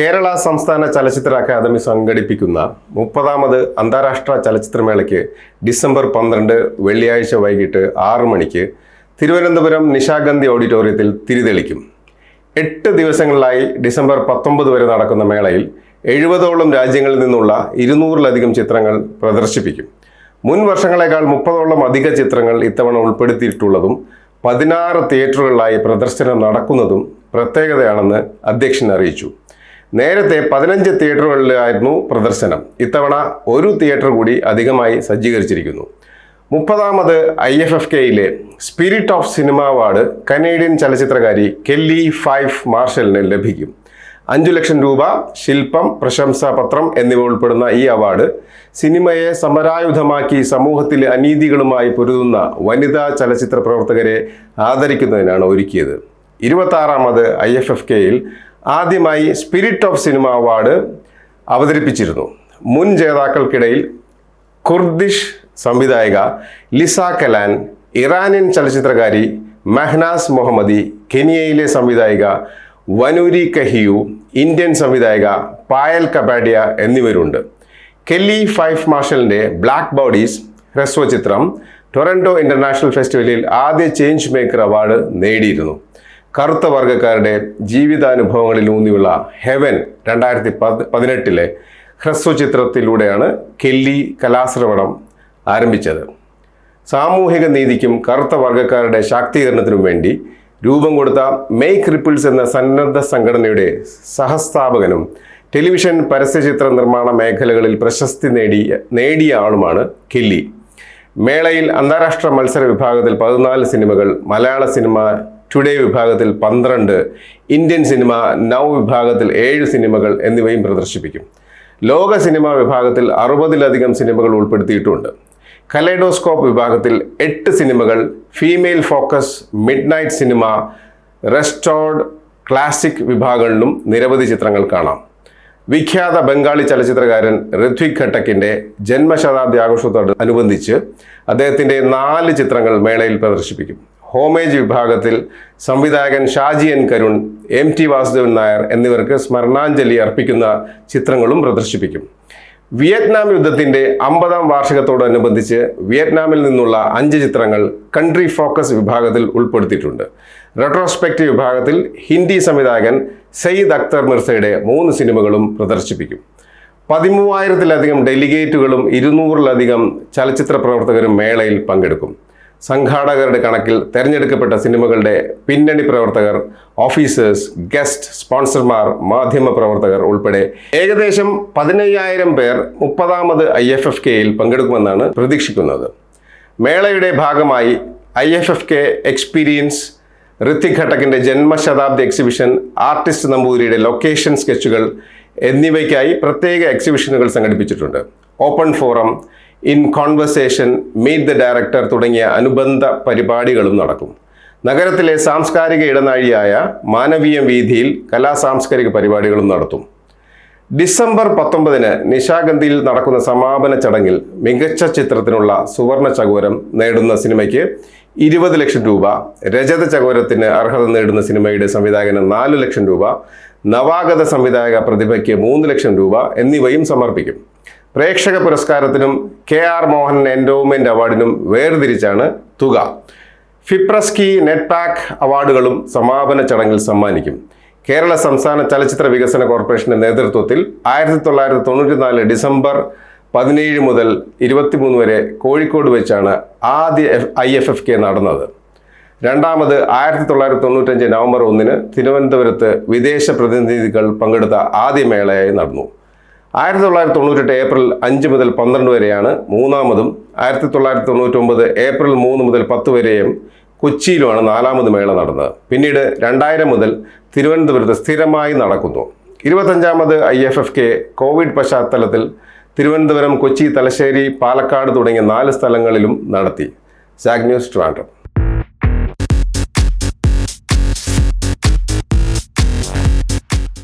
കേരള സംസ്ഥാന ചലച്ചിത്ര അക്കാദമി സംഘടിപ്പിക്കുന്ന മുപ്പതാമത് അന്താരാഷ്ട്ര ചലച്ചിത്രമേളയ്ക്ക് ഡിസംബർ പന്ത്രണ്ട് വെള്ളിയാഴ്ച വൈകിട്ട് ആറ് മണിക്ക് തിരുവനന്തപുരം നിശാഗന്ധി ഓഡിറ്റോറിയത്തിൽ തിരിതെളിക്കും. എട്ട് ദിവസങ്ങളിലായി ഡിസംബർ പത്തൊമ്പത് വരെ നടക്കുന്ന മേളയിൽ എഴുപതോളം രാജ്യങ്ങളിൽ നിന്നുള്ള ഇരുന്നൂറിലധികം ചിത്രങ്ങൾ പ്രദർശിപ്പിക്കും. മുൻ വർഷങ്ങളെക്കാൾ മുപ്പതോളം അധിക ചിത്രങ്ങൾ ഇത്തവണ ഉൾപ്പെടുത്തിയിട്ടുള്ളതും പതിനാറ് തിയേറ്ററുകളിലായി പ്രദർശനം നടക്കുന്നതും പ്രത്യേകതയാണെന്ന് അധ്യക്ഷൻ അറിയിച്ചു. നേരത്തെ പതിനഞ്ച് തിയേറ്ററുകളിലായിരുന്നു പ്രദർശനം. ഇത്തവണ ഒരു തിയേറ്റർ കൂടി അധികമായി സജ്ജീകരിച്ചിരിക്കുന്നു. മുപ്പതാമത് ഐ എഫ് എഫ് കെയിലെ spirit of cinema award Canadian ചലച്ചിത്രകാരി Kelly Fyfe മാർഷലിന് ലഭിക്കും. അഞ്ചു ലക്ഷം രൂപ ശില്പം പ്രശംസാപത്രം എന്നിവ ഉൾപ്പെടുന്ന ഈ അവാർഡ് സിനിമയെ സമരായുധമാക്കി സമൂഹത്തിലെ അനീതികളുമായി പൊരുതുന്ന വനിതാ ചലച്ചിത്ര പ്രവർത്തകരെ ആദരിക്കുന്നതിനാണ് ഒരുക്കിയത്. ഇരുപത്താറാമത് ഐ എഫ് എഫ് കെയിൽ ആദ്യമായി സ്പിരിറ്റ് ഓഫ് സിനിമ അവാർഡ് അവതരിപ്പിച്ചിരുന്നു. മുൻ ജേതാക്കൾക്കിടയിൽ കുർദിഷ് സംവിധായിക ലിസ കലാൻ ഇറാനിയൻ ചലച്ചിത്രകാരി മെഹ്നാസ് മുഹമ്മദി കെനിയയിലെ സംവിധായിക വനൂരി കഹിയു ഇന്ത്യൻ സംവിധായിക പായൽ കപാഡിയ എന്നിവരുണ്ട്. കെല്ലി ഫൈഫ് മാർഷലിന്റെ ബ്ലാക്ക് ബോഡീസ് ഹ്രസ്വചിത്രം ടൊറന്റോ ഇന്റർനാഷണൽ ഫെസ്റ്റിവലിൽ ആദ്യ ചേഞ്ച് മേക്കർ അവാർഡ് നേടിയിരുന്നു. കറുത്ത വർഗക്കാരുടെ ജീവിതാനുഭവങ്ങളിൽ ഊന്നിയുള്ള ഹെവൻ രണ്ടായിരത്തി പത് പതിനെട്ടിലെ ഹ്രസ്വചിത്രത്തിലൂടെയാണ് കെല്ലി കലാശ്രവണം ആരംഭിച്ചത്. സാമൂഹിക നീതിക്കും കറുത്ത വർഗക്കാരുടെ ശാക്തീകരണത്തിനും വേണ്ടി രൂപം കൊടുത്ത മേക്ക് റിപ്പിൾസ് എന്ന സന്നദ്ധ സംഘടനയുടെ സഹസ്ഥാപകനും ടെലിവിഷൻ പരസ്യചിത്ര നിർമ്മാണ മേഖലകളിൽ പ്രശസ്തി നേടിയ നേടിയ ആളുമാണ് കെല്ലി. മേളയിൽ അന്താരാഷ്ട്ര മത്സര വിഭാഗത്തിൽ പതിനാല് സിനിമകൾ മലയാള സിനിമ ടുഡേ വിഭാഗത്തിൽ പന്ത്രണ്ട് ഇന്ത്യൻ സിനിമ നൗ വിഭാഗത്തിൽ ഏഴ് സിനിമകൾ എന്നിവയും പ്രദർശിപ്പിക്കും. ലോക സിനിമ വിഭാഗത്തിൽ അറുപതിലധികം സിനിമകൾ ഉൾപ്പെടുത്തിയിട്ടുണ്ട്. കലൈഡോസ്കോപ്പ് വിഭാഗത്തിൽ എട്ട് സിനിമകൾ female focus midnight cinema restored classic വിഭാഗങ്ങളിലും നിരവധി ചിത്രങ്ങൾ കാണാം. വിഖ്യാത ബംഗാളി ചലച്ചിത്രകാരൻ ഋത്വിക് ഘട്ടക്കിന്റെ ജന്മശതാബ്ദി ആഘോഷത്തോട് അനുബന്ധിച്ച് അദ്ദേഹത്തിന്റെ നാല് ചിത്രങ്ങൾ മേളയിൽ പ്രദർശിപ്പിക്കും. ഹോമേജ് വിഭാഗത്തിൽ സംവിധായകൻ Shaji N Karun M T Vasudevan Nair എന്നിവർക്ക് സ്മരണാഞ്ജലി അർപ്പിക്കുന്ന ചിത്രങ്ങളും പ്രദർശിപ്പിക്കും. വിയറ്റ്നാം യുദ്ധത്തിന്റെ അമ്പതാം വാർഷികത്തോടനുബന്ധിച്ച് വിയറ്റ്നാമിൽ നിന്നുള്ള അഞ്ച് ചിത്രങ്ങൾ കൺട്രി ഫോക്കസ് വിഭാഗത്തിൽ ഉൾപ്പെടുത്തിയിട്ടുണ്ട്. റെട്രോസ്പെക്റ്റീവ് വിഭാഗത്തിൽ ഹിന്ദി സംവിധായകൻ സയ്യിദ് അക്തർ മിർസയുടെ മൂന്ന് സിനിമകളും പ്രദർശിപ്പിക്കും. പതിമൂവായിരത്തിലധികം ഡെലിഗേറ്റുകളും ഇരുന്നൂറിലധികം ചലച്ചിത്ര പ്രവർത്തകരും മേളയിൽ പങ്കെടുക്കും. സംഘാടകരുടെ കണക്കിൽ തിരഞ്ഞെടുക്കപ്പെട്ട സിനിമകളുടെ പിന്നണി പ്രവർത്തകർ ഓഫീസേഴ്സ് ഗസ്റ്റ് സ്പോൺസർമാർ മാധ്യമ പ്രവർത്തകർ ഉൾപ്പെടെ ഏകദേശം പതിനയ്യായിരം പേർ മുപ്പതാമത് ഐ എഫ് എഫ് കെയിൽ പങ്കെടുക്കുമെന്നാണ് പ്രതീക്ഷിക്കുന്നത്. മേളയുടെ ഭാഗമായി I F F K experience Ritwik ഘട്ടക്കിന്റെ ജന്മശതാബ്ദി എക്സിബിഷൻ ആർട്ടിസ്റ്റ് നമ്പൂതിരിയുടെ ലൊക്കേഷൻ സ്കെച്ചുകൾ എന്നിവയ്ക്കായി പ്രത്യേക എക്സിബിഷനുകൾ സംഘടിപ്പിച്ചിട്ടുണ്ട്. Open forum in conversation meet the director തുടങ്ങിയ അനുബന്ധ പരിപാടികളും നടക്കും. നഗരത്തിലെ സാംസ്കാരിക ഇടനാഴിയായ മാനവീയം വീതിയിൽ കലാ സാംസ്കാരിക പരിപാടികളും നടത്തും. ഡിസംബർ പത്തൊമ്പതിന് നിശാഗന്ധിയിൽ നടക്കുന്ന സമാപന ചടങ്ങിൽ മികച്ച ചിത്രത്തിനുള്ള സുവർണ ചകോരം നേടുന്ന സിനിമയ്ക്ക് ഇരുപത് ലക്ഷം രൂപ രജത ചകോരത്തിന് അർഹത നേടുന്ന സിനിമയുടെ സംവിധായകന് നാല് ലക്ഷം രൂപ നവാഗത സംവിധായക പ്രതിഭയ്ക്ക് മൂന്ന് ലക്ഷം രൂപ എന്നിവയും സമർപ്പിക്കും. പ്രേക്ഷക പുരസ്കാരത്തിനും കെ ആർ മോഹൻ എൻഡോമെന്റ് അവാർഡിനും വേർതിരിച്ചാണ് തുക. ഫിപ്രസ്കി നെറ്റ്പാക്ക് അവാർഡുകളും സമാപന ചടങ്ങിൽ സമ്മാനിക്കും. കേരള സംസ്ഥാന ചലച്ചിത്ര വികസന കോർപ്പറേഷന്റെ നേതൃത്വത്തിൽ ആയിരത്തി തൊള്ളായിരത്തി തൊണ്ണൂറ്റിനാല് ഡിസംബർ പതിനേഴ് മുതൽ ഇരുപത്തിമൂന്ന് വരെ കോഴിക്കോട് വെച്ചാണ് ആദ്യ ഐ എഫ് എഫ് കെ നടന്നത്. രണ്ടാമത് ആയിരത്തി തൊള്ളായിരത്തി തൊണ്ണൂറ്റഞ്ച് നവംബർ ഒന്നിന് തിരുവനന്തപുരത്ത് വിദേശ പ്രതിനിധികൾ പങ്കെടുത്ത ആദ്യ മേളയായി നടന്നു. ആയിരത്തി തൊള്ളായിരത്തി തൊണ്ണൂറ്റെട്ട് ഏപ്രിൽ അഞ്ച് മുതൽ പന്ത്രണ്ട് വരെയാണ് മൂന്നാമതും. ആയിരത്തി തൊള്ളായിരത്തി തൊണ്ണൂറ്റൊമ്പത് ഏപ്രിൽ മൂന്ന് മുതൽ പത്ത് വരെയും കൊച്ചിയിലുമാണ് നാലാമത് മേള നടന്നത്. പിന്നീട് രണ്ടായിരം മുതൽ തിരുവനന്തപുരത്ത് സ്ഥിരമായി നടക്കുന്നു. ഇരുപത്തഞ്ചാമത് I F F K covid പശ്ചാത്തലത്തിൽ തിരുവനന്തപുരം കൊച്ചി തലശ്ശേരി പാലക്കാട് തുടങ്ങിയ നാല് സ്ഥലങ്ങളിലും നടത്തി. സാഗ് ന്യൂസ് ട്രിവാൻഡ്രം.